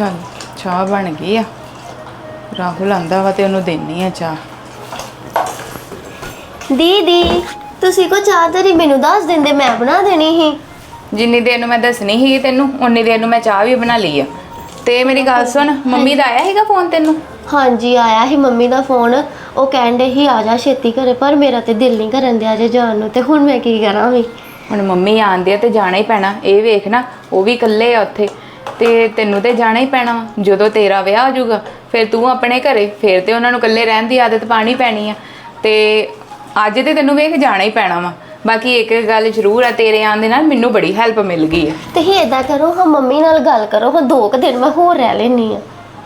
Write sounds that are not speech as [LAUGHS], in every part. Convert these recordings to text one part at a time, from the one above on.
ਚੱਲ ਚਾਹ ਬਣ ਗਈ ਆ। ਰਾਹੁਲ ਆਂਦਾ ਵਾ ਤੇ ਉਹਨੂੰ ਦੇਣੀ ਆ ਚਾਹ। ਦੀਦੀ ਤੁਸੀਂ ਕੋ ਚਾਹ ਤੇਰੀ ਮੈਨੂੰ ਦੱਸ ਦਿੰਦੇ ਮੈਂ ਬਣਾ ਦੇਣੀ ਸੀ। ਜਿੰਨੀ ਦੇਰ ਨੂੰ ਮੈਂ ਦੱਸਣੀ ਸੀ ਤੈਨੂੰ ਉਨੀ ਦੇਰ ਨੂੰ ਮੈਂ ਚਾਹ ਵੀ ਬਣਾ ਲਈ ਆ। ਤੇ ਮੇਰੀ ਗੱਲ ਸੁਣ ਮੰਮੀ ਦਾ ਆਇਆ ਹੈਗਾ ਫੋਨ ਤੈਨੂੰ? ਹਾਂਜੀ ਆਇਆ ਸੀ ਮੰਮੀ ਦਾ ਫੋਨ। ਉਹ ਕਹਿੰਦੇ ਸੀ ਆ ਜਾ ਛੇਤੀ ਘਰੇ ਪਰ ਮੇਰਾ ਤੇ ਦਿਲ ਨਹੀਂ ਕਰਨ ਦਿਆ ਜੇ ਜਾਣ ਨੂੰ। ਤੇ ਹੁਣ ਮੈਂ ਕੀ ਕਰਾਂ ਵੀ? ਹੁਣ ਮੰਮੀ ਆਂਦੇ ਆ ਤੇ ਜਾਣਾ ਹੀ ਪੈਣਾ। ਇਹ ਵੇਖ ਨਾ ਉਹ ਵੀ ਇਕੱਲੇ ਆ ਉੱਥੇ। ਤੇ ਤੈਨੂੰ ਤੇ ਜਾਣਾ ਹੀ ਪੈਣਾ ਵਾ। ਜਦੋਂ ਤੇਰਾ ਵਿਆਹ ਹੋ ਜਾਊਗਾ ਫਿਰ ਤੂੰ ਆਪਣੇ ਘਰੇ ਫਿਰ ਤੇ ਉਹਨਾਂ ਨੂੰ ਇਕੱਲੇ ਰਹਿਣ ਦੀ ਆਦਤ ਪਾਣੀ ਪੈਣੀ ਆ। ਤੇ ਅੱਜ ਤੇ ਤੈਨੂੰ ਵੇਖ ਜਾਣਾ ਹੀ ਪੈਣਾ ਵਾ। ਬਾਕੀ ਇੱਕ ਗੱਲ ਜ਼ਰੂਰ ਆ ਤੇਰੇ ਆਉਣ ਦੇ ਨਾਲ ਮੈਨੂੰ ਬੜੀ ਹੈਲਪ ਮਿਲ ਗਈ ਆ। ਤੇ ਹੀ ਏਦਾਂ ਕਰੋ ਹਾਂ ਮੰਮੀ ਨਾਲ ਗੱਲ ਕਰੋ ਹਾਂ ਦੋ ਕੁ ਦਿਨ ਮੈਂ ਹੋਰ ਰਹਿ ਲੈਣੀ ਆ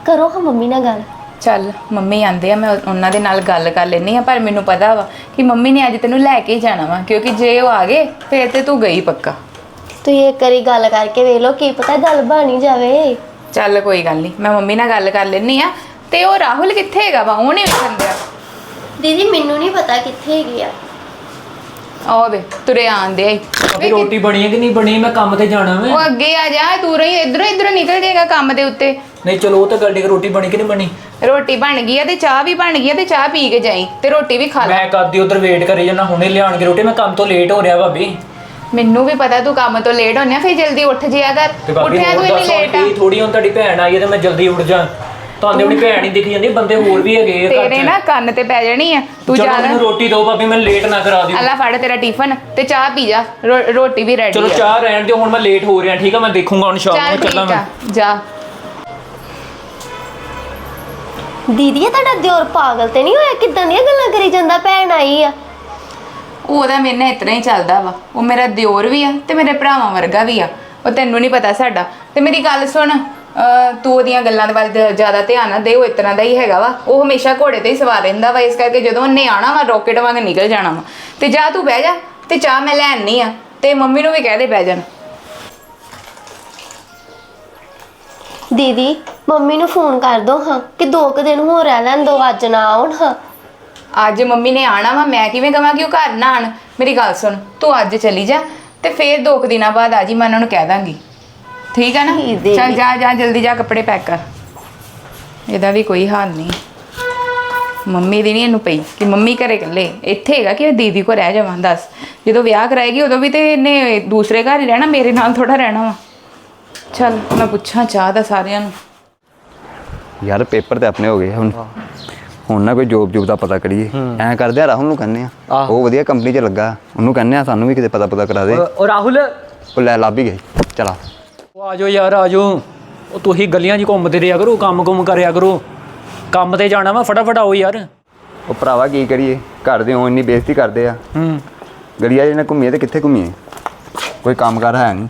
ਕਰੋ ਹਾਂ ਮੰਮੀ ਨਾਲ ਗੱਲ। ਚੱਲ ਮੰਮੀ ਆਂਦੇ ਆ ਮੈਂ ਉਹਨਾਂ ਦੇ ਨਾਲ ਗੱਲ ਕਰ ਲੈਣੀ ਆ ਪਰ ਮੈਨੂੰ ਪਤਾ ਵਾ ਕਿ ਮੰਮੀ ਨੇ ਅੱਜ ਤੈਨੂੰ ਲੈ ਕੇ ਹੀ ਜਾਣਾ ਵਾ ਕਿਉਂਕਿ ਜੇ ਉਹ ਆ ਗਏ ਫਿਰ ਤੇ ਤੂੰ ਗਈ ਪੱਕਾ। ਤੁਸੀਂ ਇੱਕ ਵਾਰੀ ਗੱਲ ਕਰਕੇ ਵੇਖ ਲਓ ਕੀ ਪਤਾ ਗੱਲ ਬਣੀ ਜਾਵੇ। ਚੱਲ ਕੋਈ ਗੱਲ ਨਹੀਂ ਮੈਂ ਮੰਮੀ ਨਾਲ ਗੱਲ ਕਰ ਲੈਣੀ ਆ ਤੇ ਉਹ ਰਾਹੁਲ ਕਿੱਥੇ ਹੈਗਾ ਵਾ? ਉਹ ਨਹੀਂ ਵੇਖਣ ਦਿਆ। ਦੀਦੀ ਮੈਨੂੰ ਨਹੀਂ ਪਤਾ ਕਿੱਥੇ ਗਿਆ ਆਹ ਵੇ ਤੁਰੇ ਆਂਦੇ ਆਈ ਅਬੇ ਰੋਟੀ ਬਣੀ ਹੈ ਕਿ ਨਹੀਂ ਬਣੀ? ਮੈਂ ਕੰਮ ਤੇ ਜਾਣਾ ਵੇ। ਉਹ ਅੱਗੇ ਆ ਜਾ ਤੂੰ ਰਹੀ ਇਧਰੋਂ ਇਧਰੋਂ ਨਿਕਲ ਜਾਏਗਾ ਕੰਮ ਦੇ ਉੱਤੇ। ਨਹੀਂ ਚਲੋ ਉਹ ਤਾਂ ਗੱਲ ਹੈ ਰੋਟੀ ਬਣੀ ਕਿ ਨਹੀਂ ਬਣੀ? ਰੋਟੀ ਬਣ ਗਈ ਆ ਤੇ ਚਾਹ ਵੀ ਬਣ ਗਈ ਆ ਤੇ ਚਾਹ ਪੀ ਕੇ ਜਾਈ ਤੇ ਰੋਟੀ ਵੀ ਖਾ ਲੈ। ਮੈਂ ਕਾਦੀ ਉਧਰ ਵੇਟ ਕਰੀ ਜਾਣਾ ਹੁਣੇ ਲਿਆਣਗੇ ਰੋਟੀ। ਮੈਂ ਕੰਮ ਤੋਂ ਲੇਟ ਹੋ ਰਿਹਾ ਭਾਬੀ। ਮੈਨੂੰ ਵੀ ਪਤਾ ਤੂੰ ਕੰਮ ਤੋਂ ਲੇਟ ਹੋਣਿਆ ਫਿਰ ਜਲਦੀ ਉੱਠ ਜਿਆ ਕਰ। ਤੇ ਉੱਠਿਆ ਤੂੰ ਹੋਰ ਇੰਨੀ ਦੱਸ ਲੇਟ ਆ। ਥੋੜੀ ਹੁਣ ਤੁਹਾਡੀ ਭੈਣ ਆਈ ਹੈ ਤੇ ਮੈਂ ਜਲਦੀ ਉੱਠ ਜਾ। ਤੁਹਾਨੂੰ ਆਪਣੀ ਭੈਣ ਹੀ ਦਿਖੀ ਜਾਂਦੀ ਬੰਦੇ ਹੋਰ ਵੀ ਹੈਗੇ ਆ ਘਰ ਤੇਰੇ। ਨਾ ਕੰਨ ਤੇ ਪੈ ਜਾਣੀ ਆ ਤੂੰ ਚਲੋ ਜਾ ਮੈਨੂੰ ਰੋਟੀ ਦਿਓ ਭਾਬੀ ਮੈਂ ਲੇਟ ਨਾ ਕਰਾ ਦਿਓ। ਅੱਲਾ ਫੜ ਤੇਰਾ ਟਿਫਨ ਤੇ ਚਾਹ ਪੀ ਜਾ ਰੋ- ਰੋਟੀ ਵੀ ਰੈਡੀ ਚਲੋ ਚਾਹ ਰਹਿਣ ਦਿਓ ਹੁਣ ਮੈਂ ਲੇਟ ਹੋ ਰਿਹਾ ਠੀਕ ਆ ਮੈਂ ਦੇਖੂੰਗਾ ਹੁਣ ਸ਼ਾਮ ਚੱਲ ਨੂੰ ਚੱਲਾਂ ਮੈਂ ਆ ਜਾ। ਦੀਦੀ ਇਹ ਤੁਹਾਡਾ ਦਿਓਰ ਪਾਗਲ ਤੇ ਨਹੀਂ ਹੋਇਆ? ਕਿਦਾਂ ਦੀਆਂ ਗੱਲਾਂ ਕਰੀ ਜਾਂਦਾ ਭੈਣ ਆਈ ਆ? ਉਹਦਾ ਮੇਰੇ ਨਾਲ ਇਤਨਾ ਹੀ ਚੱਲਦਾ ਵਾ। ਉਹ ਮੇਰਾ ਦਿਓਰ ਵੀ ਆ ਤੇ ਮੇਰੇ ਭਰਾਵਾਂ ਵਰਗਾ ਵੀ ਆ। ਉਹ ਤੈਨੂੰ ਨਹੀਂ ਪਤਾ ਸਾਡਾ। ਤੇ ਮੇਰੀ ਗੱਲ ਸੁਣ, ਅਹ, ਤੂੰ ਉਹਦੀਆਂ ਗੱਲਾਂ ਦੇ ਵੱਲ ਧ- ਜ਼ਿਆਦਾ ਧਿਆਨ ਨਾ ਦੇ, ਉਹ ਇਤਨਾ ਦਾ ਹੀ ਹੈਗਾ ਵਾ। ਉਹ ਹਮੇਸ਼ਾ ਘੋੜੇ ਤੇ ਹੀ ਸਵਾਰ ਰਹਿੰਦਾ ਵਾ, ਇਸ ਕਰਕੇ ਜਦੋਂ ਉਹਨੇ ਆਣਾ ਵਾ ਰੋਕਟ ਵਾਂਗ ਨਿਕਲ ਜਾਣਾ ਵਾ। ਤੇ ਜਾ ਤੂੰ ਬਹਿ ਜਾ, ਤੇ ਚਾਹ ਮੈਂ ਲੈਣ ਨਹੀਂ ਆ। ਤੇ ਮੰਮੀ ਨੂੰ ਵੀ ਕਹਿ ਦੇ ਬਹਿ ਜਾਣ। ਦੀਦੀ, ਮੰਮੀ ਨੂੰ ਫੋਨ ਕਰ ਦੋ ਹਾਂ, ਕਿ ਦੋ ਕੁ ਦਿਨ ਹੋਰ ਰਹਿ ਲੈਣ ਦੋ, ਅੱਜ ਨਾ ਆਉਣ, ਹਾਂ। ਅੱਜ ਮੰਮੀ ਨੇ ਆਣਾ ਵਾ ਮੈਂ ਕਿਵੇਂ ਕਵਾਂ ਕਿ ਉਹ ਘਰ ਨਾ ਆਣ? ਮੇਰੀ ਗੱਲ ਸੁਣ ਤੂੰ ਅੱਜ ਚਲੀ ਜਾ ਤੇ ਫੇਰ ਦੋ ਕੁ ਦਿਨਾਂ ਬਾਅਦ ਆ ਜੀ ਮੈਂ ਉਹਨਾਂ ਨੂੰ ਕਹਿ ਦਾਂਗੀ। ਠੀਕ ਆ ਨਾ? ਠੀਕ ਦੇ ਚੱਲ ਜਾ ਜਾ ਜਲਦੀ ਜਾ ਕੱਪੜੇ ਪੈਕ ਕਰ। ਇਹਦਾ ਵੀ ਕੋਈ ਹਾਲ ਨਹੀਂ। ਮੰਮੀ ਦੀ ਨਹੀਂ ਇਹਨੂੰ ਪਈ ਕਿ ਮੰਮੀ ਘਰੇ ਇਕੱਲੇ। ਇੱਥੇ ਹੈਗਾ ਕਿ ਦੀਦੀ ਕੋ ਰਹਿ ਜਾਵਾਂ ਦੱਸ। ਜਦੋਂ ਵਿਆਹ ਕਰਾਏਗੀ ਉਦੋਂ ਵੀ ਤੇ ਇਹਨੇ ਦੂਸਰੇ ਘਰ ਹੀ ਰਹਿਣਾ ਮੇਰੇ ਨਾਲ ਥੋੜਾ ਰਹਿਣਾ ਵਾ। ਚੱਲ ਮੈਂ ਪੁੱਛਾਂ ਚਾਹ ਦਾ ਸਾਰਿਆਂ ਨੂੰ। ਯਾਰ ਪੇਪਰ ਤੇ ਆਪਣੇ ਹੋ ਗਏ ਹੁਣ। ਹੁਣ ਨਾ ਕੋਈ ਜੋਬ ਜੋਬ ਦਾ ਪਤਾ ਕਰੀਏ। ਐਂ ਕਰਦੇ ਆ ਰਾਹੁਲ ਨੂੰ ਕਹਿੰਦੇ ਆ। ਉਹ ਵਧੀਆ ਕੰਪਨੀ 'ਚ ਲੱਗਾ। ਉਹਨੂੰ ਕਹਿੰਦੇ ਆ ਸਾਨੂੰ ਵੀ ਕਿਤੇ ਪਤਾ ਪਤਾ ਕਰਾ ਦੇ। ਉਹ ਰਾਹੁਲ। ਉਹ ਲੈ ਲੱਭ ਹੀ ਗਈ ਚਲਾ। ਉਹ ਆਜੋ ਯਾਰ ਆਜੋ ਉਹ ਤੁਸੀਂ ਗਲੀਆਂ 'ਚ ਘੁੰਮਦੇ ਰਿਹਾ ਕਰੋ ਕੰਮ ਕੁਮ ਕਰਿਆ ਕਰੋ। ਕੰਮ ਤੇ ਜਾਣਾ ਵਾ ਫਟਾਫਟ ਆਓ ਯਾਰ। ਉਹ ਭਰਾਵਾ ਕੀ ਕਰੀਏ? ਘਰ ਦੇ ਉਹ ਇੰਨੀ ਬੇਇੱਜ਼ਤੀ ਕਰਦੇ ਆ। ਹੂੰ। ਗਲੀਆਂ 'ਚ ਨਾ ਘੁੰਮੀਏ ਤੇ ਕਿੱਥੇ ਘੁੰਮੀਏ? ਕੋਈ ਕੰਮਕਾਰ ਹੈ ਨਹੀਂ।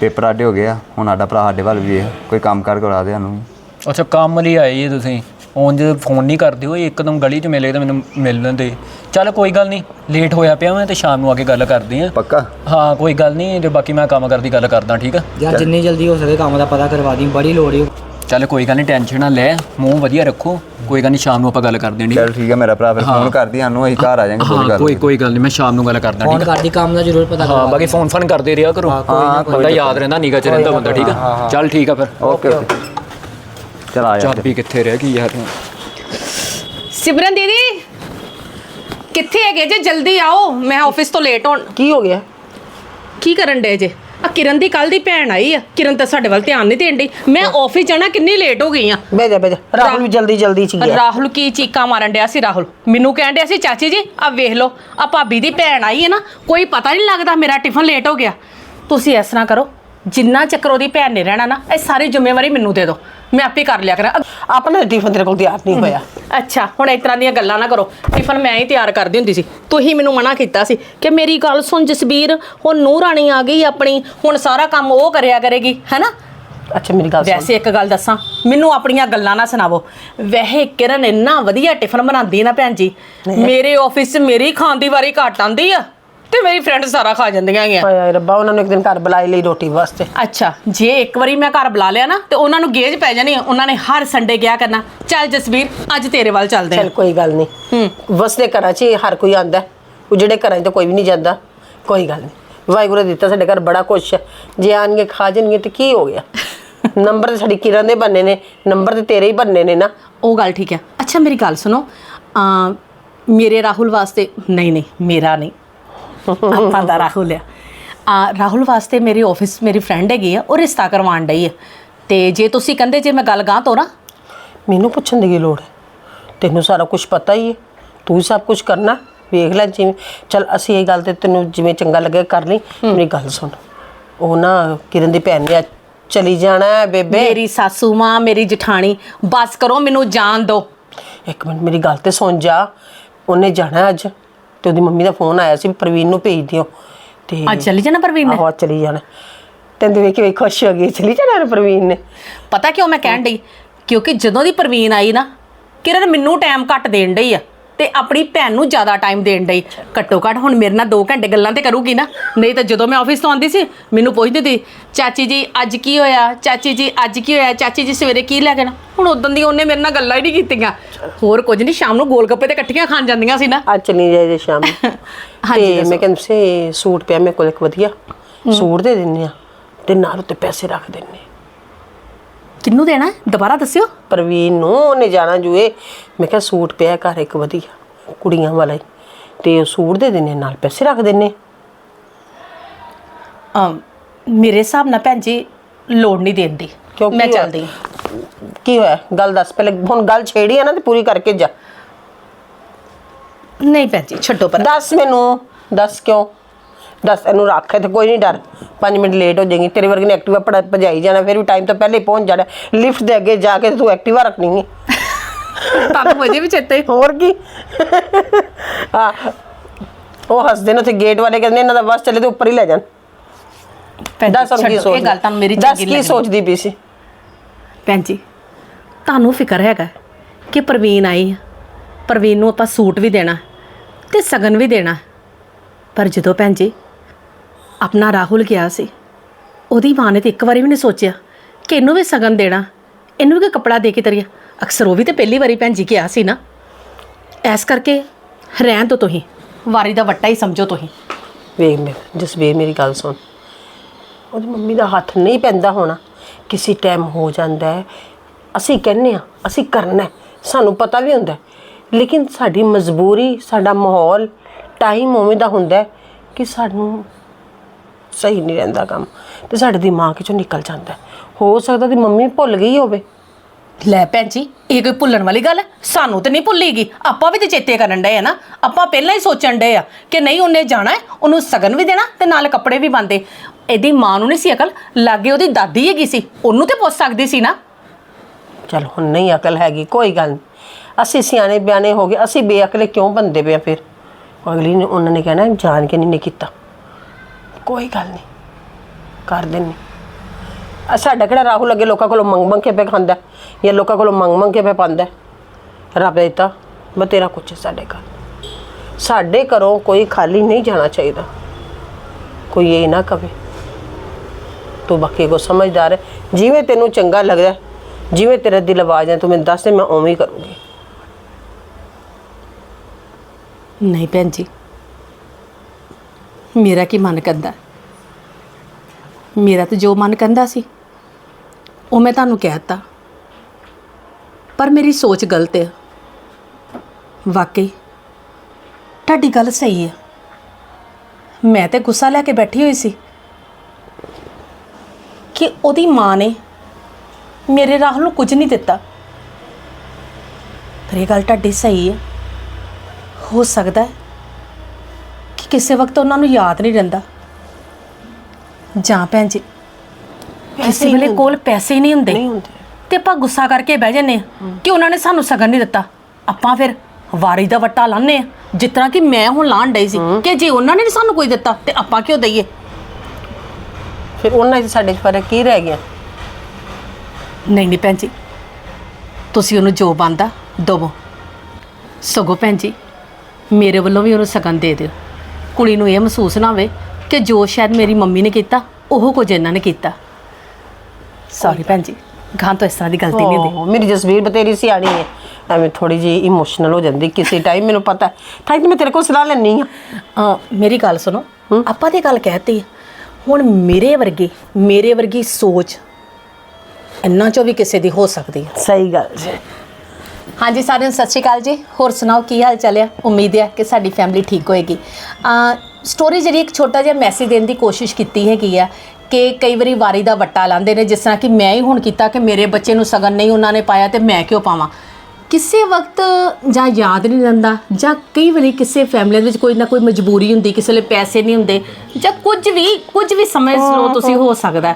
ਪੇਪਰ ਆਡੇ ਹੋ ਗਏ ਆ। ਹੁਣ ਸਾਡਾ ਭਰਾ ਸਾਡੇ ਵੱਲ ਵੀ ਹੈ ਕੋਈ ਕੰਮਕਾਰ ਕਰਾ ਦੇ ਸਾਨੂੰ। ਅੱਛਾ ਕੰਮ ਲਈ ਆਏ ਜੀ ਤੁਸੀਂ। ਉਂਝ ਫੋਨ ਨਹੀਂ ਕਰਦੇ ਹੋ ਇੱਕਦਮ ਗਲੀ 'ਚ ਮਿਲੇ ਤਾਂ ਮੈਨੂੰ ਮਿਲ ਲੈਂਦੇ ਚੱਲ ਕੋਈ ਗੱਲ ਨਹੀਂ ਲੇਟ ਹੋਇਆ ਪਿਆ ਮੈਂ ਤੇ ਸ਼ਾਮ ਨੂੰ ਆ ਕੇ ਗੱਲ ਕਰਦੇ ਆ। ਪੱਕਾ? ਹਾਂ ਕੋਈ ਗੱਲ ਨਹੀਂ ਤੇ ਬਾਕੀ ਮੈਂ ਕੰਮ ਕਰਦੀ ਗੱਲ ਕਰਦਾ ਠੀਕ ਆ? ਯਾਰ ਜਿੰਨੀ ਜਲਦੀ ਹੋ ਸਕੇ ਕੰਮ ਦਾ ਪਤਾ ਕਰਵਾ ਦੀ ਬੜੀ ਲੋੜ ਈ। ਚੱਲ ਕੋਈ ਗੱਲ ਨਹੀਂ ਟੈਨਸ਼ਨ ਨਾ ਲੈ ਮੂੰਹ ਵਧੀਆ ਰੱਖੋ। ਕੋਈ ਗੱਲ ਨਹੀਂ ਸ਼ਾਮ ਨੂੰ ਆਪਾਂ ਗੱਲ ਕਰਦੇ ਹਾਂ ਠੀਕ ਚਲ ਠੀਕ ਹੈ ਮੇਰਾ ਭਰਾ ਫਿਰ ਫੋਨ ਕਰਦੀ ਸਾਨੂੰ ਅਸੀਂ ਘਰ ਆ ਜਾਾਂਗੇ ਕੋਈ ਹਾਂ ਗੱਲ ਕੋਈ ਕੋਈ ਗੱਲ ਨਹੀਂ ਮੈਂ ਸ਼ਾਮ ਨੂੰ ਗੱਲ ਕਰਦਾ ਫੋਨ ਠੀਕ ਆ? ਕਰਦੀ ਕੰਮ ਦਾ ਜ਼ਰੂਰ ਪਤਾ ਹਾਂ ਬਾਕੀ ਫੋਨ ਫਨ ਕਰਦੇ ਰਿਹਾ ਕਰੋ। ਹਾਂ ਬੰਦਾ ਯਾਦ ਰਹਿੰਦਾ ਨਿਗਾ ਚ ਰਹਿੰਦਾ ਬੰਦਾ ਠੀਕ ਆ? ਚੱਲ ਠੀਕ ਆ ਫਿਰ। Okay okay. ਚਲ ਆ ਜਾ ਚਾਬੀ ਕਿੱਥੇ ਰਹਿ ਗਈ ਯਾਰ? ਸਿਮਰਨ ਦੀਦੀ ਕਿੱਥੇ ਹੈਗੇ? ਜੇ ਜਲਦੀ ਆਓ ਮੈਂ ਆਫਿਸ ਤੋਂ ਲੇਟ ਹੋਣ। ਕੀ ਹੋ ਗਿਆ? ਕੀ ਕਰਨ ਡੇ ਜੇ? ਆ ਕਿਰਨ ਦੀ ਕੱਲ ਦੀ ਭੈਣ ਆਈ ਆ। ਕਿਰਨ ਤਾਂ ਸਾਡੇ ਵੱਲ ਧਿਆਨ ਨਹੀਂ ਦੇਣ ਡਈ। ਮੈਂ ਆਫਿਸ ਜਾਣਾ ਕਿੰਨੀ ਲੇਟ ਹੋ ਗਈ ਆ ਬਹਿ ਜਾ ਬਹਿ ਜਾ। ਰਾਹੁਲ ਵੀ ਜਲਦੀ ਜਲਦੀ ਚ ਗਿਆ। ਰਾਹੁਲ ਕੀ ਚੀਕਾਂ ਮਾਰਨ ਡਿਆ ਸੀ ਰਾਹੁਲ? ਮੈਨੂੰ ਕਹਿਣ ਡਿਆ ਸੀ ਚਾਚੀ ਜੀ ਆ ਵੇਖ ਲਓ ਆ ਭਾਬੀ ਦੀ ਭੈਣ ਆਈ ਹੈ ਨਾ ਕੋਈ ਪਤਾ ਨਹੀਂ ਲੱਗਦਾ ਮੇਰਾ ਟਿਫਨ ਲੇਟ ਹੋ ਗਿਆ। ਤੁਸੀਂ ਇਸ ਤਰ੍ਹਾਂ ਕਰੋ ਜਿੰਨਾ ਚੱਕਰ ਉਹਦੀ ਭੈਣ ਨੇ ਰਹਿਣਾ ਨਾ ਇਹ ਸਾਰੀ ਜ਼ਿੰਮੇਵਾਰੀ ਮੈਨੂੰ ਦੇ ਦਿਓ। ਮੈਂ ਆਪੇ ਕਰ ਲਿਆ ਕਰਾਂ। ਆਪਣਾ ਟਿਫਨ ਤੇਰੇ ਕੋਲ ਤਿਆਰ ਨਹੀਂ ਹੋਇਆ। ਅੱਛਾ ਹੁਣ ਇਸ ਤਰ੍ਹਾਂ ਦੀਆਂ ਗੱਲਾਂ ਨਾ ਕਰੋ। ਟਿਫਨ ਮੈਂ ਹੀ ਤਿਆਰ ਕਰਦੀ ਹੁੰਦੀ ਸੀ। ਤੁਸੀਂ ਮੈਨੂੰ ਮਨਾ ਕੀਤਾ ਸੀ ਕਿ ਮੇਰੀ ਗੱਲ ਸੁਣ ਜਸਬੀਰ ਹੁਣ ਨੂੰਹ ਰਾਣੀ ਆ ਗਈ ਆਪਣੀ ਹੁਣ ਸਾਰਾ ਕੰਮ ਉਹ ਕਰਿਆ ਕਰੇਗੀ ਹੈਨਾ? ਅੱਛਾ ਮੇਰੀ ਗੱਲ ਸੁਣ। ਵੈਸੇ ਇੱਕ ਗੱਲ ਦੱਸਾਂ ਮੈਨੂੰ ਆਪਣੀਆਂ ਗੱਲਾਂ ਨਾ ਸੁਣਾਵੋ। ਵੈਸੇ ਕਿਰਨ ਇੰਨਾ ਵਧੀਆ ਟਿਫਨ ਬਣਾਉਂਦੀ ਹੈ ਨਾ ਭੈਣ ਜੀ। ਮੇਰੇ ਆਫਿਸ 'ਚ ਮੇਰੀ ਖਾਣ ਦੀ ਵਾਰੀ ਘੱਟ ਆਂਦੀ ਆ। ਤੇ ਮੇਰੀ ਫਰੈਂਡ ਸਾਰਾ ਖਾ ਜਾਂਦੀਆਂ ਹੈਗੀਆਂ। ਹਾਏ ਹਾਏ ਰੱਬਾ ਉਹਨਾਂ ਨੂੰ ਇੱਕ ਦਿਨ ਘਰ ਬੁਲਾਈ ਲਈ ਰੋਟੀ ਵਾਸਤੇ। ਅੱਛਾ ਜੇ ਇੱਕ ਵਾਰੀ ਮੈਂ ਘਰ ਬੁਲਾ ਲਿਆ ਨਾ ਤੇ ਉਹਨਾਂ ਨੂੰ ਗੇਜ ਪੈ ਜਾਣੀ। ਉਹਨਾਂ ਨੇ ਹਰ ਸੰਡੇ ਗਿਆ ਕਰਨਾ ਚੱਲ ਜਸਬੀਰ ਅੱਜ ਤੇਰੇ ਵੱਲ ਚੱਲਦੇ ਚਲ ਆ ਕੋਈ ਗੱਲ ਨਹੀਂ। ਵਸਦੇ ਘਰਾਂ 'ਚ ਹੀ ਹਰ ਕੋਈ ਆਂਦਾ ਉਜੜੇ ਘਰਾਂ 'ਚ ਤਾਂ ਕੋਈ ਵੀ ਨਹੀਂ ਜਾਂਦਾ। ਕੋਈ ਗੱਲ ਨਹੀਂ। ਵਾਹਿਗੁਰੂ ਨੇ ਦਿੱਤਾ ਸਾਡੇ ਘਰ ਬੜਾ ਕੁਛ ਹੈ। ਜੇ ਆਣਗੇ ਖਾ ਜਾਣਗੇ ਤੇ ਕੀ ਹੋ ਗਿਆ? [LAUGHS] ਨੰਬਰ ਤੇ ਸਾਡੀ ਕਿਰਨ ਦੇ ਬੰਨੇ ਨੇ ਨੰਬਰ ਤੇ ਤੇਰੇ ਹੀ ਬੰਨੇ ਨੇ ਨਾ। ਉਹ ਗੱਲ ਠੀਕ ਹੈ। ਅੱਛਾ ਮੇਰੀ ਗੱਲ ਸੁਣੋ। ਆ ਮੇਰੇ ਰਾਹੁਲ ਵਾਸਤੇ ਨਹੀਂ ਨਹੀਂ ਮੇਰਾ ਨਹੀਂ। ਆਪਾਂ ਦਾ ਰਾਹੁਲ ਆ। ਆ ਰਾਹੁਲ ਵਾਸਤੇ ਮੇਰੇ ਆਫਿਸ ਮੇਰੀ ਫਰੈਂਡ ਹੈਗੀ ਆ ਉਹ ਰਿਸ਼ਤਾ ਕਰਵਾਉਣ ਡਈ ਹੈ ਤੇ ਜੇ ਤੁਸੀਂ ਕਹਿੰਦੇ ਜੇ ਮੈਂ ਗੱਲ ਗਾਂ ਤੋਰਾਂ? ਮੈਨੂੰ ਪੁੱਛਣ ਦੀ ਕੀ ਲੋੜ ਹੈ? ਤੈਨੂੰ ਸਾਰਾ ਕੁਝ ਪਤਾ ਹੀ ਹੈ। ਤੂੰ ਹੀ ਸਭ ਕੁਝ ਕਰਨਾ ਵੇਖ ਲੈ ਜਿਵੇਂ ਚਲ ਅਸੀਂ ਇਹ ਗੱਲ ਤੇ ਤੈਨੂੰ ਜਿਵੇਂ ਚੰਗਾ ਲੱਗੇ ਕਰ ਲਈ ਮੇਰੀ ਗੱਲ ਸੁਣ। ਉਹ ਨਾ ਕਿਰਨ ਦੀ ਭੈਣ ਨੇ ਅੱਜ ਚਲੀ ਜਾਣਾ ਹੈ ਬੇਬੇ। ਮੇਰੀ ਸਾਸੂ ਮਾਂ ਮੇਰੀ ਜਠਾਣੀ ਬਸ ਕਰੋ ਮੈਨੂੰ ਜਾਣ ਦਿਓ ਇੱਕ ਮਿੰਟ ਮੇਰੀ ਗੱਲ ਤੇ ਸੁਣ ਜਾ। ਉਹਨੇ ਜਾਣਾ ਅੱਜ। ਤੇ ਉਹਦੀ ਮੰਮੀ ਦਾ ਫੋਨ ਆਇਆ ਸੀ ਵੀ ਪ੍ਰਵੀਨ ਨੂੰ ਭੇਜ ਦਿਓ। ਤੇ ਅੱਜ ਚਲੀ ਜਾਣਾ ਪ੍ਰਵੀਨ? ਨੇ ਆਹੋ ਅੱਜ ਚਲੀ ਜਾਣਾ। ਤੈਨੂੰ ਵੇਖ ਕੇ ਵੀ ਖੁਸ਼ ਹੋ ਗਈ ਚਲੀ ਜਾਣਾ ਪ੍ਰਵੀਨ ਨੇ। ਪਤਾ ਕਿਉਂ ਮੈਂ ਕਹਿਣ ਡਈ? ਕਿਉਂਕਿ ਜਦੋਂ ਦੀ ਪ੍ਰਵੀਨ ਆਈ ਨਾ ਕਿਰਨ ਮੈਨੂੰ ਟਾਈਮ ਘੱਟ ਦੇਣ ਡਈ ਆ। ਤੇ ਆਪਣੀ ਭੈਣ ਨੂੰ ਜ਼ਿਆਦਾ ਟਾਈਮ ਦੇਣ ਡਈ। ਘੱਟੋ ਘੱਟ ਹੁਣ ਮੇਰੇ ਨਾਲ 2 ਘੰਟੇ ਗੱਲਾਂ ਤੇ ਕਰੂਗੀ ਨਾ। ਨਹੀਂ ਤਾਂ ਜਦੋਂ ਮੈਂ ਆਫਿਸ ਤੋਂ ਆਉਂਦੀ ਸੀ ਮੈਨੂੰ ਪੁੱਛਦੀ ਸੀ ਚਾਚੀ ਜੀ ਅੱਜ ਕੀ ਹੋਇਆ? ਚਾਚੀ ਜੀ ਅੱਜ ਕੀ ਹੋਇਆ? ਚਾਚੀ ਜੀ ਸਵੇਰੇ ਕੀ ਲੈ ਕੇ ਨਾ? ਹੁਣ ਉਦੋਂ ਦੀ ਉਹਨੇ ਮੇਰੇ ਨਾਲ ਗੱਲਾਂ ਹੀ ਨਹੀਂ ਕੀਤੀਆਂ। ਹੋਰ ਕੁਝ ਨਹੀਂ ਸ਼ਾਮ ਨੂੰ ਗੋਲ ਗੱਪੇ ਤੇ ਇਕੱਠੀਆਂ ਖਾਣ ਜਾਂਦੀਆਂ ਸੀ ਨਾ। ਅੱਜ ਚਲੀ ਜਾਏ ਜੇ ਸ਼ਾਮ ਨੂੰ। [LAUGHS] ਹਾਂਜੀ, ਮੈਂ ਕਹਿੰਦੀ ਸੀ ਸੂਟ ਪਿਆ ਮੇਰੇ ਕੋਲ ਇੱਕ ਵਧੀਆ। ਸੂਟ ਦੇ ਦਿੰਨੇ ਆ ਤੇ ਨਾਲ ਉੱਤੇ ਪੈਸੇ ਰੱਖ ਦਿੰਨੇ ਕਿੰਨੂੰ ਦੇਣਾ? ਹੈ? ਦੁਬਾਰਾ ਦੱਸਿਓ। ਪ੍ਰਵੀਨ ਨੂੰ ਉਹਨੇ ਜਾਣਾ ਜੂਏ। ਮੈਂ ਕਿਹਾ ਸੂਟ ਪਿਆ ਘਰ ਇੱਕ ਵਧੀਆ ਕੁੜੀਆਂ ਵਾਲਾ ਹੀ। ਤੇ ਉਹ ਸੂਟ ਦੇ ਦਿੰਨੇ ਨਾਲ ਪੈਸੇ ਰੱਖ ਦਿੰਨੇ ਅਮ, ਮੇਰੇ ਹਿਸਾਬ ਨਾਲ ਭੈਣ ਜੀ ਲੋੜ ਨਹੀਂ ਦੇਣ ਦੀ। ਕਿਉਂ ਕੀ ਮੈਂ ਹੋਇਆ? ਚੱਲਦੀ ਹਾਂ। ਕੀ ਹੋਇਆ? ਗੱਲ ਦੱਸ ਪਹਿਲੇ ਹੁਣ ਗੱਲ ਛੇੜੀ ਆ ਨਾ ਤੇ ਪੂਰੀ ਕਰਕੇ ਜਾ। ਨਹੀਂ ਭੈਣ ਜੀ ਛੱਡੋ ਪਰ ਦੱਸ ਮੈਨੂੰ ਦੱਸ ਕਿਉਂ? ਦੱਸ ਇਹਨੂੰ ਰੱਖ ਤੇ ਕੋਈ ਨਹੀਂ ਡਰ। 5 ਮਿੰਟ ਲੇਟ ਹੋ ਜਾਏਗੀ ਤੇਰੇ ਵਰਗੇ ਨੇ ਐਕਟਿਵਾ ਪੜਾ ਭਜਾਈ ਜਾਣਾ ਫਿਰ ਵੀ ਟਾਈਮ ਤੋਂ ਪਹਿਲੇ ਹੀ ਪਹੁੰਚ ਜਾਣਾ। ਲਿਫਟ ਦੇ ਅੱਗੇ ਜਾ ਕੇ ਤੂੰ ਐਕਟਿਵਾ ਰੱਖਣੀ ਹੈ ਤੁਹਾਨੂੰ ਵਜੇ ਵੀ ਚੇਤੇ ਹੋਰ ਕੀ? ਆ ਉਹ ਹੱਸਦੇ ਨੇ ਉੱਥੇ ਗੇਟ ਵਾਲੇ ਕਹਿੰਦੇ ਇਹਨਾਂ ਦਾ ਬਸ ਚੱਲੇ ਤੇ ਉੱਪਰ ਹੀ ਲੈ ਜਾਣ। ਦੱਸ ਹੁਣ ਕੀ ਸੋਚਦੀ ਇਹ ਗੱਲ ਤੁਹਾਨੂੰ ਮੇਰੀ ਦੱਸ ਚੰਗੀ ਕੀ ਲੱਗੀ ਸੋਚਦੀ ਪਈ ਸੀ? ਭੈਣ ਜੀ ਤੁਹਾਨੂੰ ਫਿਕਰ ਹੈਗਾ ਕਿ ਪ੍ਰਵੀਨ ਆਈ ਆ। ਪ੍ਰਵੀਨ ਨੂੰ ਆਪਾਂ ਸੂਟ ਵੀ ਦੇਣਾ ਤੇ ਸਗਨ ਵੀ ਦੇਣਾ। ਪਰ ਜਦੋਂ ਭੈਣ ਜੀ ਆਪਣਾ ਰਾਹੁਲ ਗਿਆ ਸੀ। ਉਹਦੀ ਮਾਂ ਨੇ ਤੇ ਇੱਕ ਵਾਰੀ ਵੀ ਨਹੀਂ ਸੋਚਿਆ ਕਿ ਇਹਨੂੰ ਵੀ ਸਗਨ ਦੇਣਾ। ਇਹਨੂੰ ਵੀ ਕੋਈ ਕੱਪੜਾ ਦੇ ਕੇ ਤਰੀਆ ਅਕਸਰ ਉਹ ਵੀ ਤੇ ਪਹਿਲੀ ਵਾਰੀ ਭੈਣ ਜੀ ਕਿਹਾ ਸੀ ਨਾ। ਐਸ ਕਰਕੇ ਰਹਿਣ ਤੋਂ ਤੁਸੀਂ। ਵਾਰੀ ਦਾ ਵੱਟਾ ਹੀ ਸਮਝੋ ਤੁਸੀਂ। ਵੇਖ ਮੈਂ ਜਸਵੀਰ ਮੇਰੀ ਗੱਲ ਸੁਣ। ਉਹਦੀ ਮੰਮੀ ਦਾ ਹੱਥ ਨਹੀਂ ਪੈਂਦਾ ਹੋਣਾ। ਕਿਸੇ ਟਾਈਮ ਹੋ ਜਾਂਦਾ ਹੈ। ਅਸੀਂ ਕਹਿੰਨੇ ਆ ਅਸੀਂ ਕਰਨਾ ਹੈ, ਸਾਨੂੰ ਪਤਾ ਵੀ ਹੁੰਦਾ ਹੈ। ਲੇਕਿਨ ਸਾਡੀ ਮਜਬੂਰੀ ਸਾਡਾ ਮਾਹੌਲ ਟਾਈਮ ਉਵੇਂ ਦਾ ਹੁੰਦਾ ਹੈ ਕਿ ਸਾਨੂੰ ਸਹੀ ਨਹੀਂ ਰਹਿੰਦਾ ਕੰਮ। ਤੇ ਸਾਡੇ ਦਿਮਾਗ ਚੋਂ ਨਿਕਲ ਜਾਂਦਾ ਹੈ। ਹੋ ਸਕਦਾ ਦੀ ਮੰਮੀ ਭੁੱਲ ਗਈ ਹੋਵੇ। ਲੈ ਭੈਣ ਜੀ ਇਹ ਕੋਈ ਭੁੱਲਣ ਵਾਲੀ ਗੱਲ ਹੈ? ਸਾਨੂੰ ਤੇ ਨਹੀਂ ਭੁੱਲੀਗੀ। ਆਪਾਂ ਵੀ ਤੇ ਚੇਤੇ ਕਰਨ ਡਏ ਆ ਨਾ। ਆਪਾਂ ਪਹਿਲਾਂ ਹੀ ਸੋਚਣ ਡਏ ਆ ਕਿ ਨਹੀਂ ਉਹਨੇ ਜਾਣਾ ਹੈ ਉਹਨੂੰ ਸਗਨ ਵੀ ਦੇਣਾ ਤੇ ਨਾਲ ਕੱਪੜੇ ਵੀ ਬੰਦੇ ਇਹਦੀ ਮਾਂ ਨੂੰ ਨਹੀਂ ਸੀ ਅਕਲ? ਲਾਗੇ ਉਹਦੀ ਦਾਦੀ ਹੈਗੀ ਸੀ ਉਹਨੂੰ ਤੇ ਪੁੱਛ ਸਕਦੀ ਸੀ ਨਾ। ਚਲ ਹੁਣ ਨਹੀਂ ਅਕਲ ਹੈਗੀ ਕੋਈ ਗੱਲ ਨਹੀਂ। ਅਸੀਂ ਸਿਆਣੇ ਬਿਆਨੇ ਹੋ ਗਏ ਅਸੀਂ ਬੇਅਕਲੇ ਕਿਉਂ ਬੰਦੇ ਪਏ ਆ ਫਿਰ? ਅਗਲੀ ਨੇ ਉਹਨਾਂ ਨੇ ਕਹਿਣਾ ਜਾਣ ਕੇ ਨਹੀਂ ਨੇ ਕੀਤਾ। ਕੋਈ ਗੱਲ ਨਹੀਂ। ਕਰ ਦਿੰਨੇ। ਆ ਸਾਡਾ ਕਿਹੜਾ ਰਾਹੁਲ ਅੱਗੇ ਲੋਕਾਂ ਕੋਲੋਂ ਮੰਗ ਮੰਗ ਕੇ ਪੇ ਖਾਂਦਾ ਹੈ, ਜਾਂ ਲੋਕਾਂ ਕੋਲੋਂ ਮੰਗ ਮੰਗ ਕੇ ਪੈ ਪਾਉਂਦਾ ਹੈ। ਰੱਬ ਨੇ ਦਿੱਤਾ ਬਤੇਰਾ ਕੁਛ ਹੈ ਸਾਡੇ ਘਰ। ਸਾਡੇ ਘਰੋਂ ਕੋਈ ਖਾਲੀ ਨਹੀਂ ਜਾਣਾ ਚਾਹੀਦਾ। ਕੋਈ ਇਹ ਨਾ ਕਵੇ। ਤੂੰ ਬਾਕੀ ਕੋ ਸਮਝਦਾਰ ਹੈ। ਜਿਵੇਂ ਤੈਨੂੰ ਚੰਗਾ ਲੱਗਦਾ ਹੈ, ਜਿਵੇਂ ਤੇਰਾ ਦਿਲ ਆਵਾਜ਼ ਹੈ ਤੂੰ ਮੈਨੂੰ ਦੱਸ ਦੇ ਮੈਂ ਉਵੇਂ ਹੀ ਕਰੂੰਗੀ। ਨਹੀਂ ਭੈਣ ਜੀ ਮੇਰਾ ਕੀ ਮਨ ਕਰਦਾ ਮੇਰਾ ਤਾਂ ਜੋ ਮਨ ਕਹਿੰਦਾ ਸੀ, ਉਹ ਮੈਂ ਤੁਹਾਨੂੰ ਕਹਿ ਦਿੱਤਾ। ਪਰ ਮੇਰੀ ਸੋਚ ਗਲਤ ਹੈ ਵਾਕਈ, ਤੁਹਾਡੀ ਗੱਲ ਸਹੀ ਹੈ ਮੈਂ ਤੇ ਗੁੱਸਾ ਲੈ ਕੇ ਬੈਠੀ ਹੋਈ ਸੀ ਕਿ ਉਹਦੀ ਮਾਂ ਨੇ ਮੇਰੇ ਰਾਹੁਲ ਨੂੰ ਕੁਝ ਨਹੀਂ ਦਿੱਤਾ। ਪਰ ਇਹ ਗੱਲ ਤੁਹਾਡੀ ਸਹੀ ਹੈ ਹੋ ਸਕਦਾ ਹੈ ਕਿ ਕਿਸੇ ਵਕਤ ਉਹਨਾਂ ਨੂੰ ਯਾਦ ਨਹੀਂ ਰਹਿੰਦਾ। ਜਾਂ ਭੈਣ ਜੀ ਕਿਸੇ ਵੇਲੇ ਕੋਲ ਪੈਸੇ ਹੀ ਨਹੀਂ ਹੁੰਦੇ। ਨਹੀਂ ਹੁੰਦੇ। ਤੇ ਆਪਾਂ ਗੁੱਸਾ ਕਰਕੇ ਬਹਿ ਜੰਨੇ ਆ ਕਿ ਉਹਨਾਂ ਨੇ ਸਾਨੂੰ ਸਗਨ ਨਹੀਂ ਦਿੱਤਾ। ਆਪਾਂ ਫਿਰ ਵਾਰੀ ਦਾ ਵੱਟਾ ਲਾਣੇ ਆ ਜਿਸ ਤਰ੍ਹਾਂ ਕਿ ਮੈਂ ਹੁਣ ਲਾਣ ਡਈ ਸੀ ਕਿ ਜੇ ਉਹਨਾਂ ਨੇ ਨੀ ਸਾਨੂੰ ਕੋਈ ਦਿੱਤਾ ਤੇ ਆਪਾਂ ਕਿਉਂ ਦਈਏ? ਫਿਰ ਉਹਨਾਂ 'ਚ ਸਾਡੇ 'ਚ ਫ਼ਰਕ ਕੀ ਰਹਿ ਗਿਆ? ਨਹੀਂ ਨਹੀਂ ਭੈਣ ਜੀ। ਤੁਸੀਂ ਉਹਨੂੰ ਜੋ ਬੰਦਾ ਦਵੋ। ਸਗੋਂ ਭੈਣ ਜੀ ਮੇਰੇ ਵੱਲੋਂ ਵੀ ਉਹਨੂੰ ਸਗਨ ਦੇ ਦਿਓ। ਕੁੜੀ ਨੂੰ ਇਹ ਮਹਿਸੂਸ ਨਾ ਹੋਵੇ ਕਿ ਜੋ ਸ਼ਾਇਦ ਮੇਰੀ ਮੰਮੀ ਨੇ ਕੀਤਾ ਉਹ ਕੁਝ ਇਹਨਾਂ ਨੇ ਕੀਤਾ। ਸੌਰੀ ਭੈਣ ਜੀ ਗਾਂ ਤੋਂ ਇਸ ਤਰ੍ਹਾਂ ਦੀ ਗਲਤੀ ਨਹੀਂ ਹੁੰਦੀ। ਮੇਰੀ ਜਸਵੀਰ ਬਤੇਰੀ ਸਿਆਣੀ ਹੈ। ਐਵੇਂ ਥੋੜੀ ਜੀ ਇਮੋਸ਼ਨਲ ਹੋ ਜਾਂਦੀ ਕਿਸੇ ਟਾਈਮ ਮੈਨੂੰ ਪਤਾ ਤਾਂ ਕਿ ਮੈਂ ਤੇਰੇ ਕੋਲ ਸਲਾਹ ਲੈਣੀ ਆ ਮੇਰੀ ਗੱਲ ਸੁਣੋ ਆਪਾਂ ਤੇ ਗੱਲ ਕਹਿਤੀ ਹੁਣ ਮੇਰੇ ਵਰਗੀ ਮੇਰੇ ਵਰਗੀ ਸੋਚ ਇੰਨਾ ਚੋਂ ਵੀ ਕਿਸੇ ਦੀ ਹੋ ਸਕਦੀ ਹੈ। ਸਹੀ ਗੱਲ ਜੀ। ਹਾਂਜੀ ਸਾਰਿਆਂ ਨੂੰ ਸਤਿ ਸ਼੍ਰੀ ਅਕਾਲ ਜੀ। ਹੋਰ ਸੁਣਾਓ ਕੀ ਹਾਲ ਚਾਲ ਹੈ ਉਮੀਦ ਹੈ ਕਿ ਸਾਡੀ ਫੈਮਿਲੀ ਠੀਕ ਹੋਏਗੀ। ਸਟੋਰੀ ਜਿਹੜੀ ਇੱਕ ਛੋਟਾ ਜਿਹਾ ਮੈਸੇਜ ਦੇਣ ਦੀ ਕੋਸ਼ਿਸ਼ ਕੀਤੀ ਹੈਗੀ ਆ ਕਿ ਕਈ ਵਾਰੀ ਵਾਰੀ ਦਾ ਵੱਟਾ ਲਾਉਂਦੇ ਨੇ ਜਿਸ ਤਰ੍ਹਾਂ ਕਿ ਮੈਂ ਹੀ ਹੁਣ ਕੀਤਾ ਕਿ ਮੇਰੇ ਬੱਚੇ ਨੂੰ ਸਗਨ ਨਹੀਂ ਉਹਨਾਂ ਨੇ ਪਾਇਆ ਤੇ ਮੈਂ ਕਿਉਂ ਪਾਵਾਂ ਕਿਸੇ ਵਕਤ ਜਾਂ ਯਾਦ ਨਹੀਂ ਰਹਿੰਦਾ ਜਾਂ ਕਈ ਵਾਰੀ ਕਿਸੇ ਫੈਮਿਲੀ ਵਿੱਚ ਕੋਈ ਨਾ ਕੋਈ ਮਜਬੂਰੀ ਹੁੰਦੀ ਕਿਸੇ ਲਈ ਪੈਸੇ ਨਹੀਂ ਹੁੰਦੇ ਜਾਂ ਕੁਝ ਵੀ ਕੁਝ ਵੀ ਸਮਝ ਲਓ ਤੁਸੀਂ ਹੋ ਸਕਦਾ।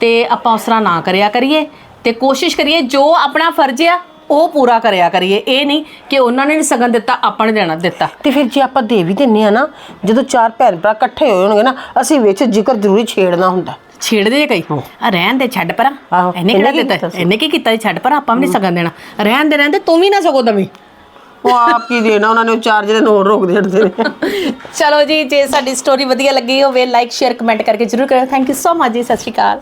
ਤੇ ਆਪਾਂ ਉਸ ਤਰ੍ਹਾਂ ਨਾ ਕਰਿਆ ਕਰੀਏ ਤੇ ਕੋਸ਼ਿਸ਼ ਕਰੀਏ ਜੋ ਆਪਣਾ ਫਰਜ਼ ਆ ਉਹ ਪੂਰਾ ਕਰਿਆ ਕਰੀਏ। ਇਹ ਨਹੀਂ ਕਿ ਉਹਨਾਂ ਨੇ ਨੀ ਸਗਨ ਦਿੱਤਾ ਆਪਾਂ ਨੇ ਦੇਣਾ ਦਿੱਤਾ। ਤੇ ਫਿਰ ਜੇ ਆਪਾਂ ਦੇ ਵੀ ਦਿੰਨੇ ਆ ਨਾ ਜਦੋਂ ਚਾਰ ਭੈਣ ਭਰਾ ਇਕੱਠੇ ਹੋਏ ਹੋਣਗੇ ਨਾ ਅਸੀਂ ਵਿੱਚ ਜ਼ਿਕਰ ਜ਼ਰੂਰੀ ਛੇੜਨਾ ਹੁੰਦਾ। ਛੇੜਦੇ ਕਈ। ਆ ਰਹਿਣ ਦੇ ਛੱਡ ਪਰਾਂ। ਆਹੋ, ਇਹਨੇ ਇਹਨੇ ਕਿਹੜਾ ਕੀ ਦਿੱਤਾ? ਇਹਨੇ ਕੀ ਕੀਤਾ? ਛੱਡ ਪਰਾਂ ਆਪਾਂ ਵੀ ਨਹੀਂ ਸਗਨ ਦੇਣਾ। ਰਹਿਣ ਦੇ ਰਹਿਣ ਦੇ ਤੂੰ ਵੀ ਨਾ ਸਗੋ ਦਵੀਂ। ਉਹ ਆਪ ਕੀ ਦੇਣਾ ਉਹਨਾਂ ਨੇ ਉਹ ਚਾਰ ਜਿਹੜੇ ਨੋਟ ਰੋਕ ਦੇਣਦੇ ਨੇ। ਚਲੋ ਜੀ ਜੇ ਸਾਡੀ ਸਟੋਰੀ ਵਧੀਆ ਲੱਗੀ ਹੋਵੇ ਲਾਈਕ ਸ਼ੇਅਰ ਕਮੈਂਟ ਕਰਕੇ ਜਰੂਰ ਕਰਿਓ। ਥੈਂਕ ਯੂ ਸੋ ਮਚ ਜੀ ਸਤਿ ਸ਼੍ਰੀ ਅਕਾਲ।